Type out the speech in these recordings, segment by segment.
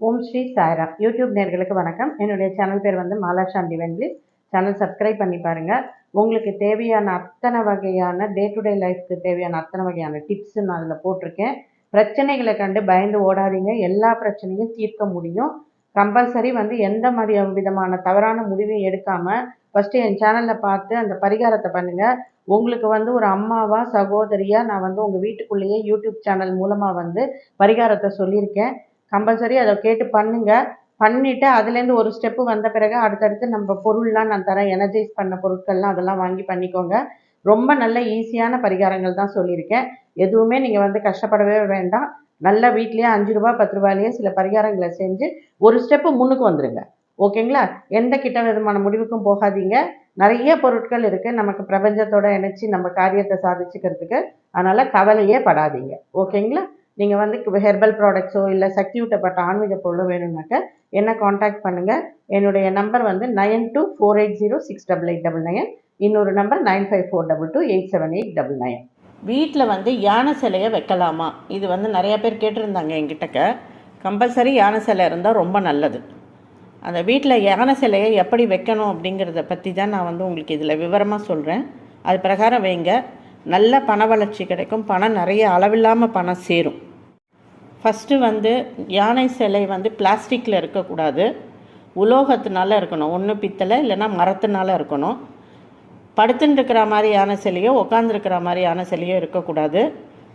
ஓம் Sri Sairam. YouTube நேர்களுக்கு வணக்கம். என்னுடைய சேனல் பேர் வந்து மாலாஷாம் டிவென்லி சேனல் சப்ஸ்கிரைப் பண்ணி பாருங்கள் உங்களுக்கு தேவையான அத்தனை வகையான டே டு டே லைஃப்க்கு தேவையான அத்தனை வகையான டிப்ஸ் நான் அதில் போட்டிருக்கேன். பிரச்சனைகளை கண்டு பயந்து ஓடாதீங்க. எல்லா பிரச்சனையும் தீர்க்க முடியும். கம்பல்சரி வந்து எந்த மாதிரி விதமான தவறான முடிவையும் எடுக்காமல் ஃபஸ்ட்டு என் சேனலில் பார்த்து அந்த பரிகாரத்தை பண்ணுங்கள் உங்களுக்கு வந்து ஒரு அம்மாவா சகோதரியாக நான் வந்து உங்கள் வீட்டுக்குள்ளேயே யூடியூப் சேனல் மூலமாக வந்து பரிகாரத்தை சொல்லியிருக்கேன். கம்பல்சரி அதை கேட்டு பண்ணுங்க. பண்ணிவிட்டு அதுலேருந்து ஒரு ஸ்டெப்பு வந்த பிறகு அடுத்தடுத்து நம்ம பொருள்லாம் நான் தரேன் எனர்ஜைஸ் பண்ண பொருட்கள்லாம் அதெல்லாம் வாங்கி பண்ணிக்கோங்க. ரொம்ப நல்ல ஈஸியான பரிகாரங்கள் தான் சொல்லியிருக்கேன். எதுவுமே நீங்கள் வந்து கஷ்டப்படவே வேண்டாம். நல்ல வீட்லேயே அஞ்சு ரூபா பத்து ரூபாயிலேயே சில பரிகாரங்களை செஞ்சு ஒரு ஸ்டெப்பு முன்னுக்கு வந்துடுங்க ஓகேங்களா? எந்த கிட்ட விதமான முடிவுக்கும் போகாதீங்க. நிறைய பொருட்கள் இருக்குது நமக்கு பிரபஞ்சத்தோட இணைச்சி நம்ம காரியத்தை சாதிச்சுக்கிறதுக்கு. அதனால் கவலையே படாதீங்க. ஓகேங்களா? நீங்கள் வந்து ஹெர்பல் ப்ராடக்ட்ஸோ இல்லை சக்தி ஊட்டப்பட்ட ஆன்மீக பொருளோ வேணும்னாக்க என்ன காண்டாக்ட் பண்ணுங்கள் என்னுடைய நம்பர் வந்து nine two four eight zero six double eight double nine இன்னொரு number nine five four double two eight seven eight double nine வீட்டில் வந்து யானை சிலையை வைக்கலாமா? இது வந்து நிறையா பேர் கேட்டிருந்தாங்க என்கிட்டக்க. கம்பல்சரி யானை சிலை இருந்தால் ரொம்ப நல்லது. அந்த வீட்டில் யானை சிலையை எப்படி வைக்கணும் அப்படிங்கிறத பற்றி தான் நான் வந்து உங்களுக்கு இதில் விவரமாக சொல்கிறேன் அது பிரகாரம் வைங்க. நல்ல பண வளர்ச்சி கிடைக்கும். பணம் நிறைய அளவில்லாமல் பணம் சேரும். ஃபஸ்ட்டு வந்து யானை சிலை வந்து பிளாஸ்டிக்கில் இருக்கக்கூடாது. உலோகத்தினால இருக்கணும். ஒன்று பித்தளை இல்லைன்னா மரத்தினால இருக்கணும். படுத்துன்னு இருக்கிற மாதிரி யானை சிலையோ உட்காந்துருக்கிற மாதிரி யானை சிலையோ இருக்கக்கூடாது.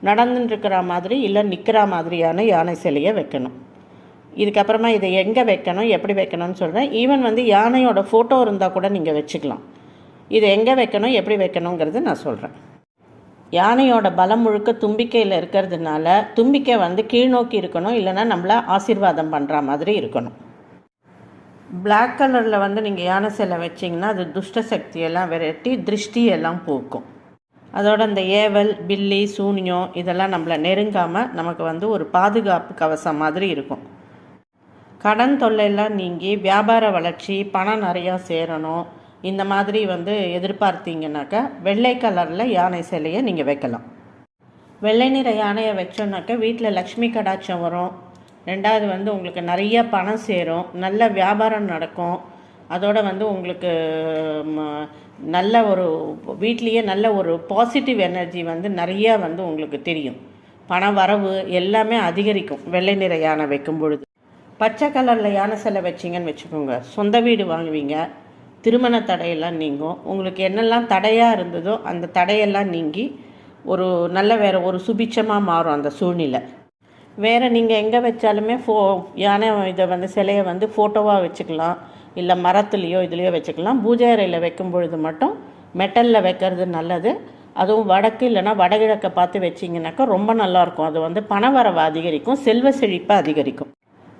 நடந்துட்டுருக்கிற மாதிரி இல்லை நிற்கிற மாதிரியான யானை சிலையை வைக்கணும். இதுக்கப்புறமா இதை எங்கே வைக்கணும் எப்படி வைக்கணும்னு சொல்கிறேன் ஈவன் வந்து யானையோட ஃபோட்டோ இருந்தால் கூட நீங்கள் வச்சுக்கலாம். இதை எங்கே வைக்கணும் எப்படி வைக்கணுங்கிறது நான் சொல்கிறேன் யானையோட பலம் முழுக்க தும்பிக்கையில் இருக்கிறதுனால தும்பிக்கை வந்து கீழ்நோக்கி இருக்கணும் இல்லைன்னா நம்மளை ஆசீர்வாதம் பண்ணுற மாதிரி இருக்கணும். பிளாக் கலரில் வந்து நீங்கள் யானை சிலை வச்சிங்கன்னா அது துஷ்ட சக்தியெல்லாம் விரட்டி திருஷ்டி எல்லாம் போக்கும். அதோட அந்த ஏவல் பில்லி சூனியம் இதெல்லாம் நம்மளை நெருங்காமல் நமக்கு வந்து ஒரு பாதுகாப்பு கவசம் மாதிரி இருக்கும். கடன் தொல்லையெல்லாம் நீங்கி வியாபார வளர்ச்சி பணம் நிறையா சேரணும். இந்த மாதிரி வந்து எதிர்பார்த்தீங்கன்னாக்கா வெள்ளை கலரில் யானை சிலையை நீங்கள் வைக்கலாம். வெள்ளை நிற யானையை வச்சோன்னாக்கா வீட்டில் லக்ஷ்மி கடாட்சம் வரும். ரெண்டாவது வந்து உங்களுக்கு நிறைய பணம் சேரும். நல்ல வியாபாரம் நடக்கும். அதோடு வந்து உங்களுக்கு ம, நல்ல ஒரு வீட்லேயே நல்ல ஒரு பாசிட்டிவ் எனர்ஜி வந்து நிறையா வந்து உங்களுக்கு தெரியும். பண வரவு எல்லாமே அதிகரிக்கும் வெள்ளை நிற யானை வைக்கும் பொழுது. பச்சை கலரில் யானை சிலை வச்சிங்கன்னு வச்சுக்கோங்க. சொந்த வீடு வாங்குவீங்க. திருமண தடையெல்லாம் நீங்கும். உங்களுக்கு என்னெல்லாம் தடையாக இருந்ததோ அந்த தடையெல்லாம் நீங்கி ஒரு நல்ல வேறு ஒரு சுபிட்சமாக மாறும் அந்த சூழ்நிலை. வேறு நீங்கள் எங்கே வச்சாலுமே ஃபோ யானை இதை வந்து சிலையை வந்து ஃபோட்டோவாக வச்சுக்கலாம். இல்லை மரத்துலேயோ இதுலேயோ வச்சுக்கலாம். பூஜை அறையில் வைக்கும் பொழுது மட்டும் மெட்டலில் வைக்கிறது நல்லது. அதுவும் வடக்கு இல்லைன்னா வடகிழக்கை பார்த்து வச்சிங்கனாக்கா ரொம்ப நல்லாயிருக்கும் அது வந்து பணவரவை அதிகரிக்கும். செல்வ செழிப்பை அதிகரிக்கும்.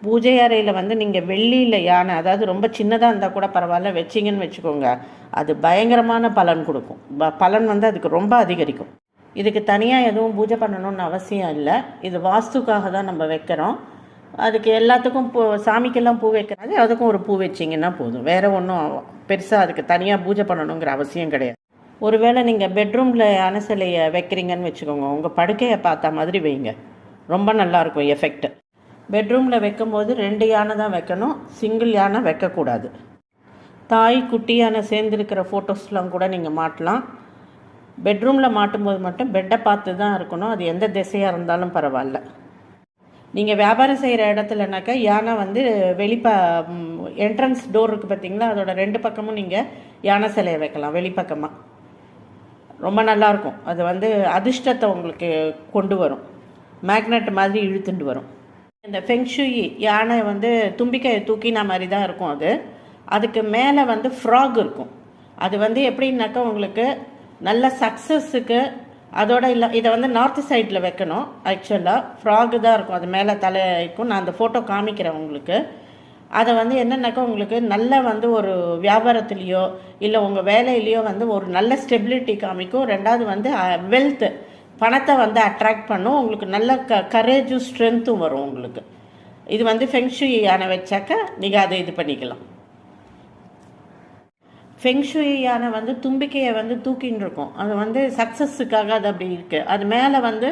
பூஜை அறையில் வந்து நீங்கள் வெள்ளியில் யானை அதாவது ரொம்ப சின்னதாக இருந்தால் கூட பரவாயில்ல வச்சிங்கன்னு வச்சுக்கோங்க. அது பயங்கரமான பலன் கொடுக்கும். ப- பலன் வந்து அதுக்கு ரொம்ப அதிகரிக்கும். இதுக்கு தனியாக எதுவும் பூஜை பண்ணணும்னு அவசியம் இல்லை. இது வாஸ்துக்காக தான் நம்ம வைக்கிறோம். அதுக்கு எல்லாத்துக்கும் பூ சாமிக்கெல்லாம் பூ வைக்கிறாங்க அதுக்கும் ஒரு பூ வச்சிங்கன்னா போதும். வேறு ஒன்றும் பெருசாக அதுக்கு தனியாக பூஜை பண்ணணுங்கிற அவசியம் கிடையாது. ஒருவேளை நீங்கள் பெட்ரூமில் யானை சிலையை வைக்கிறீங்கன்னு வச்சுக்கோங்க. உங்கள் படுக்கையை பார்த்த மாதிரி வைங்க. ரொம்ப நல்லாயிருக்கும் எஃபெக்ட். பெட்ரூமில் வைக்கும்போது ரெண்டு யானை தான் வைக்கணும் சிங்கிள் யானை வைக்கக்கூடாது. தாய் குட்டி யானை சேர்ந்துருக்கிற ஃபோட்டோஸ்லாம் கூட நீங்கள் மாட்டலாம். பெட்ரூமில் மாட்டும்போது மட்டும் பெட்டை பார்த்து தான் இருக்கணும். அது எந்த திசையாக இருந்தாலும் பரவாயில்ல. நீங்கள் வியாபாரம் செய்கிற இடத்துலனாக்கா யானை வந்து வெளிப்ப என்ட்ரன்ஸ் டோர் இருக்குது பார்த்தீங்களா அதோட ரெண்டு பக்கமும் நீங்கள் யானை சிலையை வைக்கலாம் வெளிப்பக்கமாக ரொம்ப நல்லாயிருக்கும். அது வந்து அதிர்ஷ்டத்தை உங்களுக்கு கொண்டு வரும். மேக்னெட் மாதிரி இழுத்துட்டு வரும். இந்த ஃபெங்ஷுயி யானை வந்து தும்பிக்கையை தூக்கின மாதிரி தான் இருக்கும் அது. அதுக்கு மேலே வந்து ஃப்ராக் இருக்கும். அது வந்து எப்படின்னாக்கா உங்களுக்கு நல்ல சக்ஸஸுக்கு அதோட இல்லை இதை வந்து நார்த் சைடில் வைக்கணும். ஆக்சுவலாக ஃப்ராகு தான் இருக்கும். அது மேலே தலை இருக்கும் நான் அந்த ஃபோட்டோ காமிக்கிறேன் உங்களுக்கு. அதை வந்து என்னென்னாக்கா உங்களுக்கு நல்ல வந்து ஒரு வியாபாரத்துலேயோ இல்லை உங்கள் வேலையிலையோ வந்து ஒரு நல்ல ஸ்டெபிலிட்டி காமிக்கும். ரெண்டாவது வந்து வெல்த்து பணத்தை வந்து அட்ராக்ட் பண்ணும். உங்களுக்கு நல்ல க கரேஜும் ஸ்ட்ரென்த்தும் வரும் உங்களுக்கு. இது வந்து ஃபெங்ஷுயி யானை வச்சாக்க நீங்கள் அதை இது பண்ணிக்கலாம். ஃபெங்ஷுயி யானை வந்து தும்பிக்கையை வந்து தூக்கின்னு இருக்கும். அது வந்து சக்ஸஸுக்காக அது அப்படி இருக்குது அது மேலே வந்து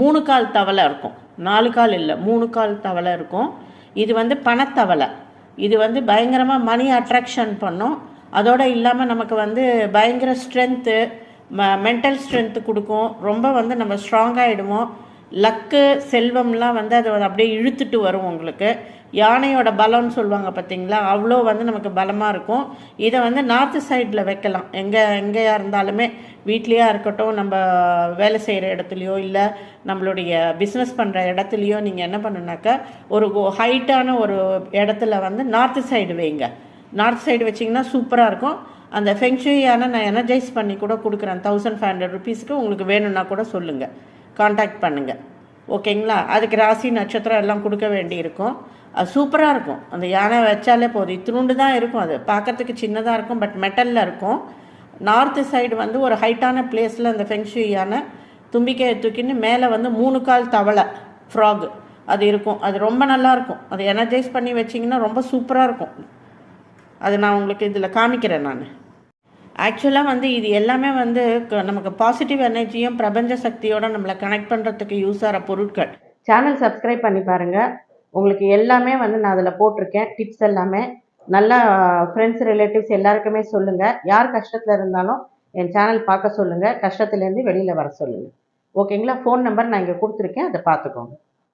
மூணு கால் தவளை இருக்கும். நாலு கால் இல்லை மூணு கால் தவளை இருக்கும். இது வந்து பணத்தவளை. இது வந்து பயங்கரமாக மணி அட்ராக்ஷன் பண்ணும். அதோடு இல்லாமல் நமக்கு வந்து பயங்கர ஸ்ட்ரென்த்து மென்டல் ஸ்ட்ரென்த்து கொடுக்கும். ரொம்ப வந்து நம்ம ஸ்ட்ராங்காகிடுவோம் லக்கு செல்வம்லாம் வந்து அது அப்படியே இழுத்துட்டு வரும் உங்களுக்கு. யானையோட பலம்னு சொல்லுவாங்க பார்த்தீங்களா? அவ்வளோ வந்து நமக்கு பலமாக இருக்கும். இதை வந்து நார்த்து சைடில் வைக்கலாம். எங்கே எங்கேயா இருந்தாலுமே வீட்லேயா இருக்கட்டும் நம்ம வேலை செய்கிற இடத்துலையோ இல்லை நம்மளுடைய பிஸ்னஸ் பண்ணுற இடத்துலையோ நீங்கள் என்ன பண்ணுனாக்கா ஒரு ஹைட்டான ஒரு இடத்துல வந்து நார்த்து சைடு வைங்க. நார்த் சைடு வச்சிங்கன்னா சூப்பராக இருக்கும். அந்த ஃபெங்ஷுயான நான் எனர்ஜைஸ் பண்ணி கூட கொடுக்குறேன். தௌசண்ட் ஃபைவ் ஹண்ட்ரட் ருபீஸுக்கு உங்களுக்கு வேணும்னா கூட சொல்லுங்கள் காண்டாக்ட் பண்ணுங்கள் ஓகேங்களா அதுக்கு ராசி நட்சத்திரம் எல்லாம் கொடுக்க வேண்டியிருக்கும். அது சூப்பராக இருக்கும். அந்த யானை வச்சாலே போதும். இத்தினுண்டு தான் இருக்கும் அது. பார்க்கறதுக்கு சின்னதாக இருக்கும் பட் மெட்டலில் இருக்கும். நார்த்து சைடு வந்து ஒரு ஹைட்டான பிளேஸில் அந்த ஃபெங்ஷு யானை தும்பிக்கையை தூக்கின்னு மேலே வந்து மூணு கால் தவளை ஃப்ராக் அது இருக்கும். அது ரொம்ப நல்லாயிருக்கும் அது எனர்ஜைஸ் பண்ணி வச்சிங்கன்னா ரொம்ப சூப்பராக இருக்கும். அது நான் உங்களுக்கு இதில் காமிக்கிறேன் நான். ஆக்சுவலாக வந்து இது எல்லாமே வந்து க- நமக்கு பாசிட்டிவ் எனர்ஜியும் பிரபஞ்ச சக்தியோட நம்மளை கனெக்ட் பண்ணுறதுக்கு யூஸ் ஆகிற பொருட்கள். சேனல் சப்ஸ்கிரைப் பண்ணி பாருங்கள் உங்களுக்கு எல்லாமே வந்து நான் அதில் போட்டிருக்கேன். டிப்ஸ் எல்லாமே. நல்லா ஃப்ரெண்ட்ஸ் ரிலேட்டிவ்ஸ் எல்லாருக்குமே சொல்லுங்கள் யார் கஷ்டத்தில் இருந்தாலும் என் சேனல் பார்க்க சொல்லுங்கள் கஷ்டத்துலேருந்து வெளியில் வர சொல்லுங்கள் ஓகேங்களா ஃபோன் நம்பர் நான் இங்கே கொடுத்துருக்கேன். அதை பார்த்துக்கோங்க.